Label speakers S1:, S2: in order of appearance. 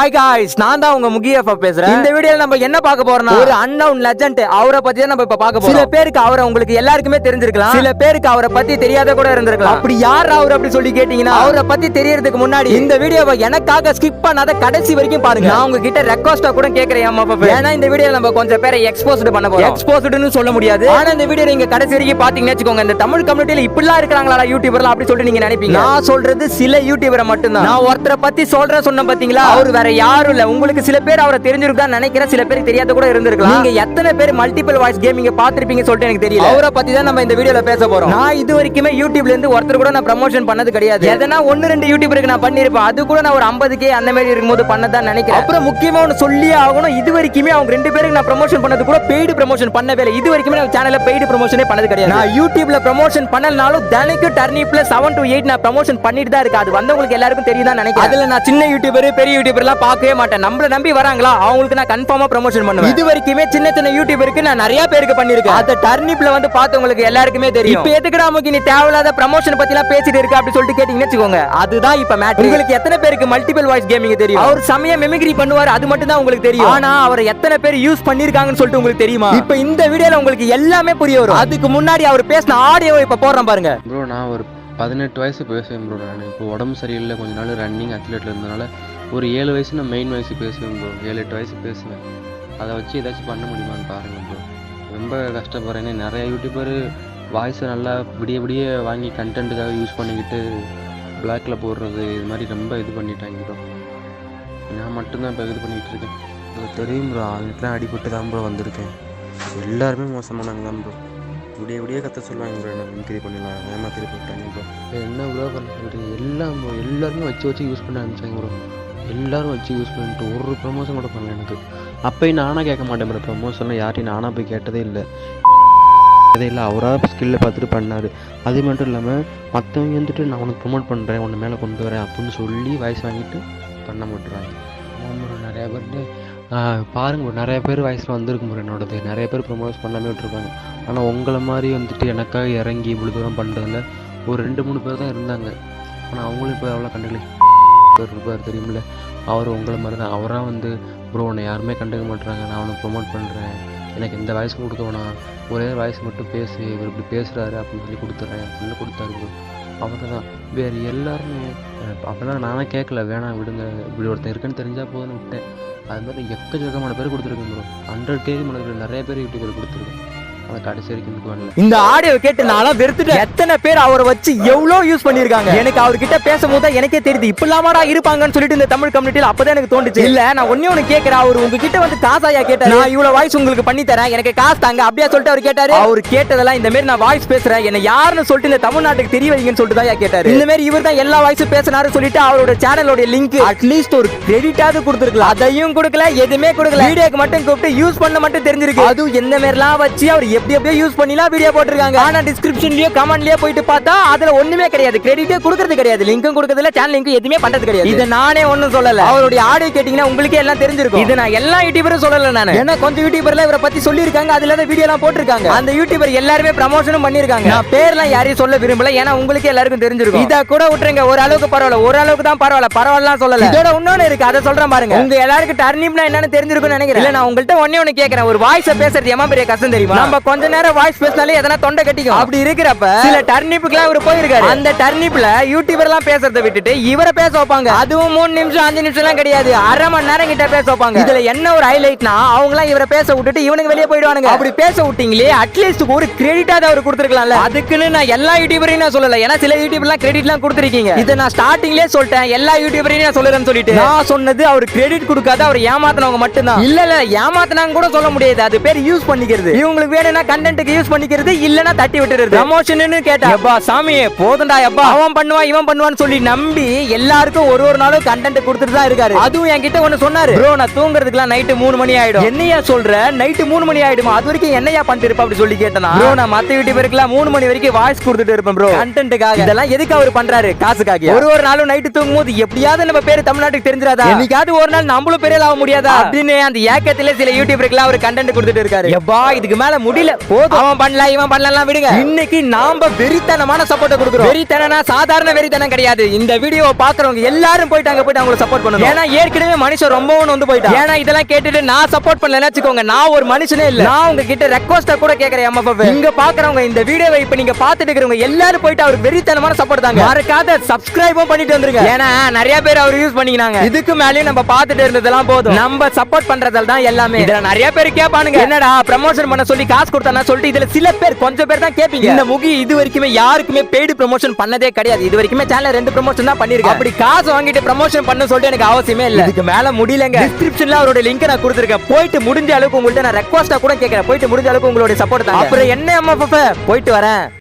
S1: Hi guys நான் தான் உங்க முகிய பேசுறேன். இந்த வீடியோல நம்ம என்ன பார்க்க போறோம்னா ஒரு அன்னவுன் லெஜண்ட் அவரை பத்தி தான் நம்ம இப்ப பார்க்க போறோம். சில பேருக்கு அவரை உங்களுக்கு எல்லாருக்குமே தெரிஞ்சிருக்கலாம். சில பேருக்கு அவரை பத்தி தெரியாத கூட இருந்திருக்கலாம். அப்படி யார் அவர் அப்படி சொல்லி கேட்டீங்கன்னா அவரை பத்தி தெரியறதுக்கு முன்னாடி இந்த வீடியோவை எனக்காக ஸ்கிப் பண்ணாத கடைசி வரைக்கும் பாருங்க. நான் உங்ககிட்ட ரெக்வஸ்டா கூட கேக்குறேன் அம்மா பாப்பா ஏன்னா இந்த வீடியோல நம்ம கொஞ்சம் பேரை எக்ஸ்போஸ்ட் பண்ண போறோம். எக்ஸ்போஸ்ட்னு சொல்ல முடியாது. ஆனா இந்த வீடியோ நீங்க கடைசி வரைக்கும் பாத்தீங்கன்னு வச்சுக்கோங்க இந்த தமிழ் கம்யூனிட்டில இப்படிலாம் இருக்காங்களா யூடியூபர்லாம் அப்படி சொல்லிட்டு நீங்க நினைப்பீங்க. நான் சொல்றது சில யூடியூபரை மட்டும்தான். நான் ஒருத்தரை பத்தி சொல்றேன் சொன்ன பாத்தீங்களா? அவர் வேற யாரும் இல்ல. உங்களுக்கு சில பேர் அவரை தெரிஞ்சிருக்கான்னு நினைக்கிறேன். சில பேருக்கு தெரியாத கூட இருந்திருக்கலாம். நீங்க எத்தனை பேர் மல்டிபிள் வாய்ஸ் கேமிங்க பாத்திருப்பீங்க சொல்லிட்டு எனக்கு தெரியல. அவரை பத்தி தான் நம்ம இந்த வீடியோல பேச போறோம். நான் இது வரைக்குமே யூடியூப்ல இருந்து ஒருத்தர் கூட நான் ப்ரமோஷன் பண்ணது கிடையாது. எதனா ஒன்னு ரெண்டு யூடியூபருக்கு நான் பண்ணிருப்பேன். அது கூட நான் ஒரு 50 கே அந்த மாதிரி இருக்கும்போது பண்ணதான் நினைக்கிறேன். அப்புறம் முக்கியமா ஒன்று சொல்லியே ஆகணும். இது வரைக்குமே அவங்க ரெண்டு பேருக்கு நான் ப்ரமோஷன் பண்ணது கூட பெய்டு ப்ரமோஷன் பண்ணவே இல்லை. இது வரைக்குமே நான் சேனல்ல பெய்டு ப்ரமோஷனே பண்ணது கிடையாது. நான் யூடியூப்ல ப்ரமோஷன் பண்ணலனாலும் தினைக்கும் டர்னிப்ல செவன் டு எயிட் நான் ப்ரமோஷன் பண்ணிட்டு தான் இருக்கு அது வந்தவங்களுக்கு எல்லாருக்கும் தெரியுதான் நினைக்கிறேன். அதுல நான் சின்ன யூடியூபர் பெரிய யூடியூபர்லாம் பார்க்கவே மாட்டேன். நம்மள நம்பி வராங்களா? அவங்களுக்கு நான் கன்ஃபார்மா ப்ரமோஷன் பண்ணுவேன். இது வரைக்குமே சின்ன சின்ன யூடியூபருக்கு நான் நிறைய பேருக்கு பண்ணிருக்கேன். அந்த டர்னிப்ல வந்து பார்த்தவங்களுக்கு எல்லாருக்குமே தெரியும். இப்போ எதுக்குடா நமக்கு நீ தேவையில்லாத ப்ரமோஷன் பத்தி எல்லாம் பேசிட்டு இருக்க அப்படி சொல்லிட்டு கேட்டீங்கன்னு வச்சுக்கோங்க. அதுதான் இப்ப மேட்டர் உங்களுக்கு எத்தனை பேருக்கு மல்டிபிள் வாய்ஸ் கேமிங் தெரியும்? அவர் செமையா மெமிக்ரி பண்ணுவார் அது மட்டும் தான் உங்களுக்கு தெரியும். ஆனா அவரை எத்தனை பேர் யூஸ் பண்ணிருக்காங்கன்னு சொல்லிட்டு உங்களுக்கு தெரியுமா? இப்போ இந்த வீடியோல உங்களுக்கு எல்லாமே புரிய வரும். அதுக்கு முன்னாடி அவர் பேசின ஆடியோ இப்ப போடுறேன் பாருங்க.
S2: ப்ரோ நான் ஒரு பதினெட்டு வயசு பேசுவேன் ப்ரோ நான் இப்போ உடம்பு சரியில்லை கொஞ்ச நாள் ரன்னிங் அத்லெட்டில் இருந்தனால ஒரு ஏழு வயசு நான் மெயின் வயசு பேசுவேன் ப்ரோ ஏழு எட்டு வயசு பேசுவேன். அதை வச்சு ஏதாச்சும் பண்ண முடியுமான்னு பாருங்கள் ப்ரோ ரொம்ப கஷ்டப்படுறேன். நிறைய யூடியூபர் வாய்ஸை நல்லா விடிய விடிய வாங்கி கண்டென்ட்டுக்காக யூஸ் பண்ணிக்கிட்டு பிளாக்ல போடுறது இது மாதிரி ரொம்ப இது பண்ணிட்டாங்க ப்ரோ நான் மட்டும்தான் இப்போ இது பண்ணிக்கிட்டு இருக்கேன். ப்ரோ தெரியும் ப்ரோ அவங்களுக்குலாம் அடிபட்டு தான் ப்ரோ வந்திருக்கேன். எல்லாருமே மோசமானவங்க தான் ப்ரோ விடிய விடிய கத்த சொல்லுவாங்க ப்ரோ என்ன மிமிக்ரி பண்ணலாம் ஏமாத்திரி போட்டாங்க ப்ரோ என்ன ப்ரோ பண்ண சொல்கிறீங்க எல்லாம் ப்ரோ எல்லாருமே வச்சு வச்சு யூஸ் பண்ண ஆரம்பிச்சாங்க ப்ரோ எல்லாரும் வச்சு யூஸ் பண்ணிட்டு ஒரு ப்ரமோஷன் கூட பண்ணல எனக்கு. அப்போயும் நானாக கேட்க மாட்டேன் ப்ரோ ப்ரமோஷன்லாம் யார்ட்டையும் நானாக போய் கேட்டதே இல்லை. அதே இல்லை. அவராக ஸ்கில்லை பார்த்துட்டு பண்ணார். அது மட்டும் இல்லாமல் மற்றவங்க வந்துட்டு நான் உனக்கு ப்ரொமோட் பண்ணுறேன் உன்னை மேலே கொண்டு வரேன் அப்படின்னு சொல்லி வயசு வாங்கிட்டு பண்ண மாட்டுறாங்க. ஆமாம் நிறையா பேர்ட்டு பாருங்க ப்ரோ நிறைய பேர் வயசில் வந்திருக்கும் ப்ரோ என்னோடது. நிறைய பேர் ப்ரொமோட் பண்ணாமே விட்டுருப்பாங்க ஆனால் உங்களை மாதிரி வந்துட்டு எனக்காக இறங்கி இவ்வளோ தூரம் பண்ணுறதுல ஒரு ரெண்டு மூணு பேர் தான் இருந்தாங்க. ஆனால் அவங்களும் இப்போ எவ்வளோ கண்டுக்கல பேர் இருப்பார் தெரியுமில்ல? அவர் உங்களை மாதிரி தான் அவராக வந்து ப்ரோ உன்னை யாருமே கண்டுக்க மாட்டுறாங்க நான் அவனை ப்ரொமோட் பண்ணுறேன் எனக்கு இந்த வயசு கொடுக்க வேணாம். ஒரே வாய்ஸ் மட்டும் பேசு. இவர் இப்படி பேசுகிறாரு அப்படின்னு சொல்லி கொடுத்துட்றேன். அப்படின்னு கொடுத்தாரு ப்ரோ அவர் தான் வேறு எல்லாருமே அப்போல்லாம் நானே கேட்கல. வேணாம் விடுங்க. இப்படி ஒருத்தன் இருக்குன்னு தெரிஞ்சால் போதும்னு விட்டேன். அது மாதிரி எக்கச்சக்கமான பேர் கொடுத்துருக்கேன் ப்ரோ ஹண்ட்ரட் கேஜி மனதில் நிறைய பேர் யூடியூபர் கொடுத்துருக்கேன் கடைசி வரைக்கும் வரல
S1: இந்த ஆடியோ கேட்டு நான்லாம் வெறுத்துட்டேன். எத்தனை பேர் அவரை வச்சு எவ்வளவு யூஸ் பண்ணிருக்காங்க எனக்கு அவர்கிட்ட பேசும்போது தான் எனக்கே தெரியுது. இப்படிலாமாடா இருப்பாங்கன்னு சொல்லிட்டு இந்த தமிழ் கம்யூனிட்டில அப்பதான் எனக்கு தோணுச்சு. இல்ல நான் ஒன்னே ஒண்ணு கேக்குறேன். அவர் உங்ககிட்ட வந்து காசாயா கேட்டாரு. நான் இவ்வளவு வாய்ஸ் உங்களுக்கு பண்ணி தரேன். எனக்கு காசு தாங்க. அப்படியே சொல்லிட்டு அவர் கேட்டாரு. அவர் கேட்டதெல்லாம் இந்த மாதிரி நான் வாய்ஸ் பேசுறேன். என்ன யாருன்னு சொல்லிட்டு இந்த தமிழ்நாட்டுக்கு தெரிய வைங்கன்னு சொல்லிட்டு தான் கேட்டாரு. இந்த மாதிரி இவர் தான் எல்லா வாய்ஸும் பேசினாரு சொல்லிட்டு அவரோட சேனலோட லிங்க் அட்லீஸ்ட் ஒரு கிரெடிட்டாவது கொடுத்துருக்கலாம். அதையும் கொடுக்கல எதுவுமே கொடுக்கல. வீடியோக்கு மட்டும் கூப்பிட்டு யூஸ் பண்ண மட்டும் தெரிஞ்சிருக்கு. அதுவும் எந்த மாதிரிலாம் வச்சு அவர் எப்படி எப்படியோ யூஸ் பண்ணிலாம் வீடியோ போட்டிருக்காங்க. ஆனா டிஸ்கிரிப்ஷன்லயோ கமெண்ட்லயோ போயிட்டு பார்த்தா அதுல ஒண்ணுமே கிடையாது. கிரெடிட்டே கொடுக்கறது கிடையாது. லிங்க்கும் கொடுக்கறதுல சேனல் லிங்க் எதுவுமே பண்றது கிடையாது. இதை நானே ஒண்ணும் சொல்லல. அவருடைய ஆடியோ கேட்டீங்கன்னா உங்களுக்கே எல்லாம் தெரிஞ்சிருக்கும். இது நான் எல்லா யூடியூபரும் சொல்லல நான். ஏன்னா கொஞ்சம் யூடியூபர்ல இவரை பத்தி சொல்லியிருக்காங்க. அதுல தான் வீடியோ எல்லாம் போட்டிருக்காங்க. அந்த யூடியூபர் எல்லாருமே ப்ரமோஷனும் பண்ணிருக்காங்க நான் பேர்லாம் யாரையும் சொல்ல விரும்பல. ஏன்னா உங்களுக்கு எல்லாருக்கும் தெரிஞ்சிருக்கும். இத கூட விட்டுருங்க. ஒரு அளவுக்கு பரவாயில்ல. ஒரு அளவுக்கு தான் பரவாயில்ல. பரவாயில்ல சொல்லல. இதோட இன்னொன்னு இருக்கு. அதை சொல்றேன் பாருங்க. உங்க எல்லாருக்கும் டர்னிப்னா என்னன்னு தெரிஞ்சிருக்கும்னு நினைக்கிறேன். இல்ல நான் உங்கள்ட்ட ஒண்ணே ஒண்ணு கேக்குறேன். ஒரு வாய்ஸ் பேசுறது எம்மா பெரிய கஷ்டம் தெரியுமா? நம்ம கொஞ்ச நேரம் வாய்ஸ் பேசினாலே எதனா தொண்டை கட்டிக்கும். அப்படி இருக்கிறப்ப சில டர்னிப்புக்குலாம் இவர் போயிருக்காரு. அந்த டர்னிப்ல யூடியூபர் எல்லாம் பேசுறதை விட்டுட்டு இவரை பேச வைப்பாங்க. அதுவும் மூணு நிமிஷம் அஞ்சு நிமிஷம் எல்லாம் கிடையாது. அரை மணி நேரம் கிட்ட பேச வைப்பாங்க. இதுல என்ன ஒரு ஹைலைட்னா அவங்க எல்லாம் இவரை பேச விட்டுட்டு இவனுக்கு வெளியே போயிடுவானுங்க. அப்படி பேச விட்டீங்களே அட்லீஸ்ட் ஒரு கிரெடிட்டாவது அவர் கொடுத்துருக்கலாம்ல. அதுக்குன்னு நான் எல்லா யூடியூபரையும் நான் சொல்லல. ஏன்னா சில யூடியூப்லாம் கிரெடிட்லாம் கொடுத்துருக்கீங்க. இதை நான் ஸ்டார்டிங்லேயே சொல்லிட்டேன். எல்லா யூடியூபரையும் நான் சொல்லுறேன்னு சொல்லிட்டு. நான் சொன்னது அவர் கிரெடிட் கொடுக்காத அவர் ஏமாத்தினவங்க மட்டும்தான். இல்ல இல்ல ஏமாத்தினாங்க கூட சொல்ல முடியாது. அது பேர் யூஸ் பண்ணிக்கிறது. இவங்களுக்கு வேணும்னா கண்டென்ட்டுக்கு யூஸ் பண்ணிக்கிறது இல்லனா தட்டி விட்டுறது ப்ரமோஷன் கேட்டா எப்பா சாமி போதும்டா எப்பா. அவன் பண்ணுவான் இவன் பண்ணுவான்னு சொல்லி நம்பி எல்லாருக்கும் ஒரு ஒரு நாளும் கண்டென்ட் கொடுத்துட்டு தான் இருக்காரு. அதுவும் என்கிட்ட ஒண்ணு சொன்னாரு. ப்ரோ நான் தூங்குறதுக்குலாம் நைட்டு மூணு மணி ஆயிடும். என்னையா சொல்ற? நைட்டு மூணு மணி ஆயிடுமா? அது வரைக்கும் என்னையா பண்ணிட்டு இருப்ப அப்படி சொல்லி கேட்டனா? ப்ரோ நான் மத்த யூடியூபருக்குலாம் மூணு மணி வரைக்கும் வாய்ஸ் கொடுத்துட்டு இருப்பேன் ப்ரோ கண்டென்ட்டுக்காக இதெல்லாம் எதுக்கு அவர் பண்றாரு? காசுக்காக. ஒரு ஒரு நாளும் நைட்டு தூங்கும் போது எப்படியாவது நம்ம பேரு தமிழ்நாட்டுக்கு தெரிஞ்சிராதா என்னைக்காவது ஒரு நாள் நம்மளும் பெரிய ஆக முடியாதா? அப்படின்னு அந்த ஏக்கத்திலே சில யூடியூபருக்குலாம் அவர் கண்டென்ட் கொடுத்துட்டு இருக்காரு. எப்பா இதுக்கு மேல முடியல. இல்ல போதும். அவன் பண்ணல இவன் பண்ணலாம் விடுங்க. இன்னைக்கு நாம வெறித்தனமான சப்போர்ட் கொடுக்குறோம். வெறித்தனா சாதாரண வெறித்தனம் கிடையாது. இந்த வீடியோவை பாக்குறவங்க எல்லாரும் போயிட்டு அங்க போயிட்டு அவங்களுக்கு சப்போர்ட் பண்ணணும். ஏன்னா ஏற்கனவே மனுஷன் ரொம்பவும் வந்து போயிட்டான். ஏன்னா இதெல்லாம் கேட்டுட்டு நான் சப்போர்ட் பண்ணலன்னு வச்சுக்கோங்க நான் ஒரு மனுஷனே இல்ல. நான் உங்ககிட்ட ரெக்வஸ்டா கூட கேக்குறேன் எம்எஃப்எஃப் இங்க பாக்குறவங்க இந்த வீடியோவை இப்ப நீங்க பாத்துட்டு இருக்கிறவங்க எல்லாரும் போயிட்டு அவருக்கு வெறித்தனமான சப்போர்ட் தாங்க. மறக்காத சப்ஸ்கிரைபும் பண்ணிட்டு வந்துருங்க. ஏன்னா நிறைய பேர் அவர் யூஸ் பண்ணிக்கினாங்க. இதுக்கு மேலயும் நம்ம பார்த்துட்டு இருந்ததெல்லாம் போதும். நம்ம சப்போர்ட் பண்றதால தான் எல்லாமே. இதுல நிறைய பேர் கேட்பானுங்க என்னடா ப்ரமோஷன் பண்ண சொல்லி காசு கொடுத்தானா சொல்லிட்டு இதுல சில பேர் கொஞ்சம் பேர் தான் கேப்பீங்க. இந்த முகி இது வரைக்குமே யாருக்குமே பெய்டு ப்ரமோஷன் பண்ணதே கிடையாது. இது வரைக்குமே சேனல் ரெண்டு ப்ரமோஷன் தான் பண்ணிருக்கேன் அப்படி காசு வாங்கிட்டு ப்ரமோஷன் பண்ண சொல்லிட்டு எனக்கு அவசியமே இல்ல. இதுக்கு மேல முடியலங்க. டிஸ்கிரிப்ஷன்ல அவரோட லிங்க் நான் கொடுத்துருக்கேன். போயிட்டு முடிஞ்ச அளவுக்கு உங்கள்ட்ட நான் ரெக்வஸ்டா கூட கேட்கறேன். போயிட்டு முடிஞ்ச அளவுக்கு உங்களுடைய சப்போர்ட் தான் அப்புறம் என்ன எம்எஃப்எஃப் போயிட்டு வரேன்.